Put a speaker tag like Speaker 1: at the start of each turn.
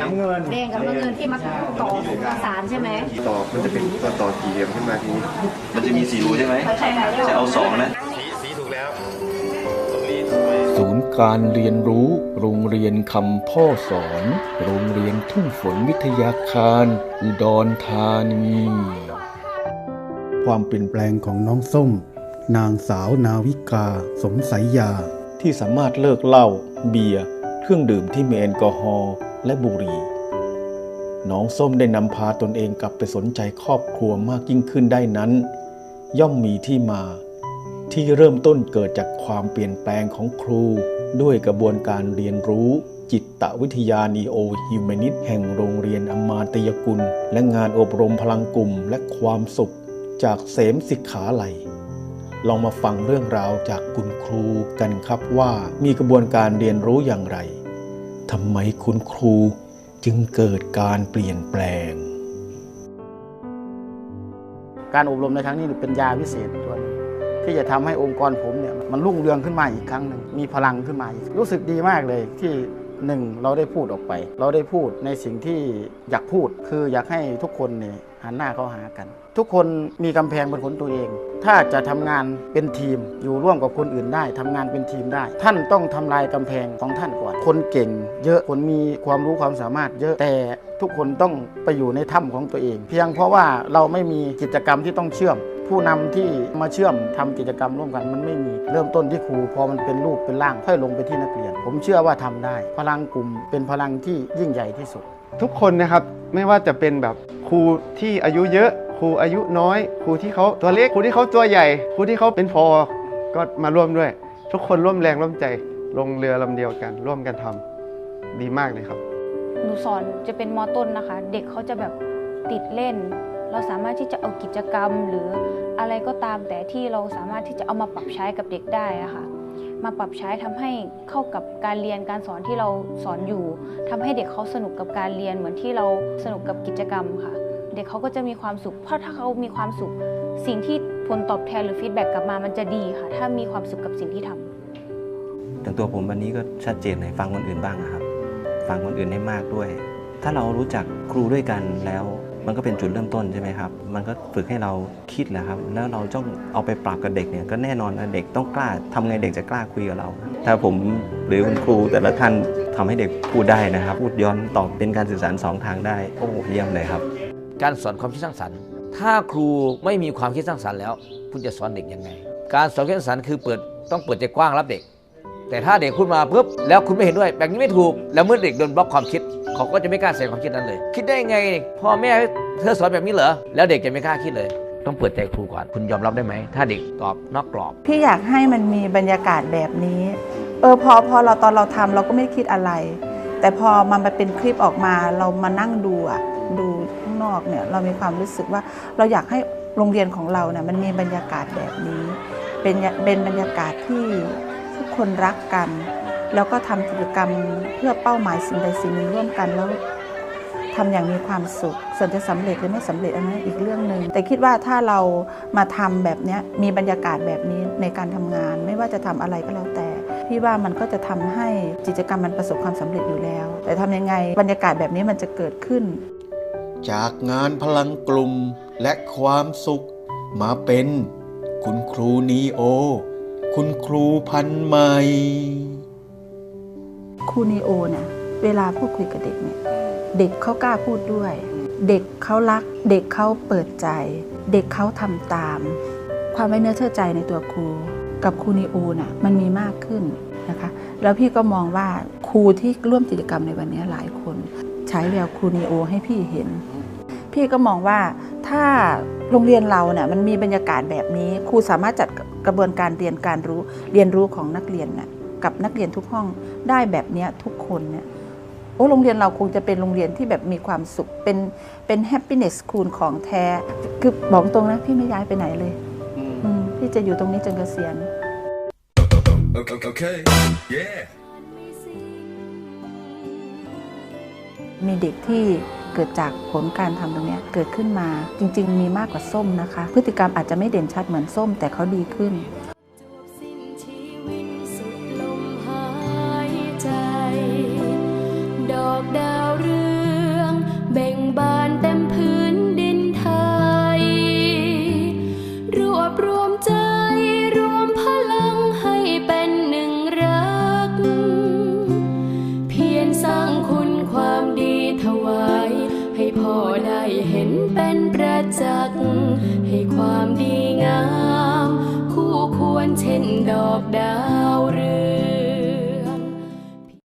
Speaker 1: น้ำเงิน
Speaker 2: แดงกับน้ำเงินที่มาต่อสารใช่ไหม
Speaker 3: ต่อมันจะเป็นต่อต่อสี่เหลี่ยมขึ้นมาทีนี้
Speaker 4: มันจะมีสี่รูใช่ไหม
Speaker 2: ใช่ค่ะ
Speaker 4: จะเอาสองนะ
Speaker 5: ศูนย์การเรียนรู้ โรงเรียนคำพ่อสอน โรงเรียนทุ่งฝนวิทยาคาร อุดรธานี
Speaker 6: ความเปลี่ยนแปลงของน้องส้ม นางสาวนาวิกา สมสายยา
Speaker 5: ที่สามารถเลิกเหล้าเบียร์เครื่องดื่มที่มีแอลกอฮอล์ และบุหรี่น้องส้มได้นำพาตนเองกลับไปสนใจครอบครัวมากยิ่งขึ้นได้นั้น ย่อมมีที่มา ที่เริ่มต้นเกิดจากความเปลี่ยนแปลงของครู ด้วยกระบวนการเรียนรู้จิตวิทยานีโอฮิวแมนิสแห่งโรงเรียนอมาตยกุล และงานอบรมพลังกลุ่มและความสุข จากเสมสิกขาไหล ลองมาฟังเรื่องราวจากคุณครูกันครับว่ามีกระบวนการเรียนรู้อย่างไร ทำไมคุณครูจึงเกิดการเปลี่ยนแปลง
Speaker 1: การอบรมในครั้งนี้เป็นยาวิเศษตัวหนึงที่จะทำให้องค์กรผมเนี่ยมันรุ่งเรืองขึ้นมาอีกครั้งหนึ่งมีพลังขึ้นมาอีกรู้สึกดีมากเลยที่หนึ่งเราได้พูดออกไป เราได้พูดในสิ่งที่อยากพูดคืออยากให้ทุกคนเนี่ย หันหน้าเข้าหากัน ทุกคนมีกำแพงบนขนตัวเอง ถ้าจะทำงานเป็นทีมอยู่ร่วมกับคนอื่นได้ทำงานเป็นทีมได้ ท่านต้องทำลายกำแพงของท่านก่อน คนเก่ง เยอะคนมีความรู้ความสามารถ เยอะแต่ทุกคนต้องไปอยู่ในถ้ำของตัวเอง เพียงเพราะว่าเราไม่มีกิจกรรมที่ต้องเชื่อมผู้นำที่มาเชื่อมทำกิจกรรมร่วมกันมันไม่มีเริ่มต้นที่ครูพอมันเป็นรูปเป็นร่างค่อยลงไปที่นักเรียน ผมเชื่อว่าทำได้ พลังกลุ่มเป็นพลังที่ยิ่งใหญ่ที่สุด
Speaker 7: ทุกคนนะครับ ไม่ว่าจะเป็นแบบครูที่อายุเยอะ ครูอายุน้อย ครูที่เขาตัวเล็กครูที่เขาตัวใหญ่ ครูที่เขาเป็นพอก็มาร่วมด้วย ทุกคนร่วมแรงร่วมใจ ลงเรือลำเดียวกัน ร่วมกันทำดีมากเลยครับ
Speaker 8: หนูสอนจะเป็นมอต้นนะคะ เด็กเขาจะแบบติดเล่น เราสามารถที่จะเอากิจกรรมหรืออะไรก็ตามแต่ที่เราสามารถที่จะเอามาปรับใช้กับเด็กได้อะค่ะ มาปรับใช้ทำให้เข้ากับการเรียนการสอนที่เราสอนอยู่ทำให้เด็กเขาสนุกกับการเรียนเหมือนที่เราสนุกกับกิจกรรมค่ะ เด็กเขาก็จะมีความสุข เพราะถ้าเขามีความสุข สิ่งที่ผลตอบแทนหรือฟีดแบ็กกลับมามันจะดีค่ะ ถ้ามีความสุขกับสิ่งที่ทำ
Speaker 4: แต่ตัวผมวันนี้ก็ชัดเจนเลยฟังคนอื่นบ้างนะครับ ฟังคนอื่นให้มากด้วย ถ้าเรารู้จักครูด้วยกันแล้ว มันก็เป็นจุดเริ่มต้นใช่ไหมครับ มันก็ฝึกให้เราคิดแหละครับ แล้วเราต้องเอาไปปรับกับเด็กเนี่ย ก็แน่นอนนะเด็กต้องกล้าทำไงเด็กจะกล้าคุยกับเรา ถ้าผมหรือคุณครูแต่ละท่านทำให้เด็กพูดได้นะครับ พูดย้อนตอบเป็นการสื่อสารสองทางได้ โอ้เยี่ยมเลยครับ
Speaker 9: การสอนความคิดสร้างสรรค์ ถ้าครูไม่มีความคิดสร้างสรรค์แล้ว คุณจะสอนเด็กยังไง การสอนคิดสร้างสรรค์คือเปิดต้องเปิดใจกว้างรับเด็ก แต่ถ้าเด็กพูดมาปุ๊บแล้วคุณไม่เห็นด้วยแบบนี้ไม่ถูก แล้วเมื่อเด็กโดนบล็อกความคิด เขาก็จะไม่กล้าแสดงความคิดนั้นเลย คิดได้ไงพ่อแม่เธอสอนแบบนี้เหรอ แล้วเด็กจะไม่กล้าคิดเลย ต้องเปิดใจครูก่อน คุณยอมรับได้ไหม ถ้าเด็กตอบนอกกรอบ
Speaker 10: พี่อยากให้มันมีบรรยากาศแบบนี้ เออพอพอเราตอนเราทำเราก็ไม่คิดอะไร แต่พอมันมาเป็นคลิปออกมาเรามานั่งดูอะดูข้างนอกเนี่ยเรามีความรู้สึกว่าเราอยากให้โรงเรียนของเราเนี่ยมันมีบรรยากาศแบบนี้ เป็นเป็นบรรยากาศที่ทุกคนรักกัน แล้วก็ทำกิจกรรมเพื่อเป้าหมายสิ่งใดสิ่งหนึ่งร่วมกันแล้วทำอย่างมีความสุขส่วนจะสำเร็จหรือไม่สำเร็จอันนั้นอีกเรื่องหนึ่งแต่คิดว่าถ้าเรามาทำแบบนี้มีบรรยากาศแบบนี้ในการทำงาน ไม่ว่าจะทำอะไรก็แล้วแต่พี่ว่ามันก็จะทำให้กิจกรรมมันประสบความสำเร็จอยู่แล้ว แต่ทำยังไงบรรยากาศแบบนี้มันจะเกิดขึ้น
Speaker 5: จากงานพลังกลุ่มและความสุขมาเป็น คุณครูนีโอ คุณครูพันใหม่
Speaker 10: ครูนีโอเนี่ยเวลาพูดคุยกับเด็กเนี่ยเด็กเขากล้าพูดด้วย เด็กเขารัก เด็กเขาเปิดใจ เด็กเขาทำตาม ความไว้เนื้อเชื่อใจในตัวครู กับครูนีโอน่ะมันมีมากขึ้นนะคะ แล้วพี่ก็มองว่าครูที่ร่วมกิจกรรมในวันนี้หลายคน ใช้แววครูนีโอให้พี่เห็น พี่ก็มองว่าถ้าโรงเรียนเราเนี่ยมันมีบรรยากาศแบบนี้ ครูสามารถจัดกระบวนการเรียนการรู้เรียนรู้ของนักเรียนน่ะ กับนักเรียนทุกห้องได้แบบเนี้ยทุกคนเนี่ยโอ้โรงเรียนเราคงจะเป็นโรงเรียนที่แบบมีความสุขเป็นเป็นแฮปปี้เนสคูลของแท้ คือบอกตรงนะ พี่ไม่ย้ายไปไหนเลยอืมพี่จะอยู่ตรงนี้จนเกษียณมีเด็กที่เกิดจากผลการทำตรงเนี้ยเกิดขึ้นมาจริง ๆ มีมากกว่าส้มนะคะ พฤติกรรมอาจจะไม่เด่นชัดเหมือนส้ม แต่เขาดีขึ้น
Speaker 11: เห็นเป็นประจักษ์ให้ความดีงาม คู่ควรเช่นดอกดาวเรือง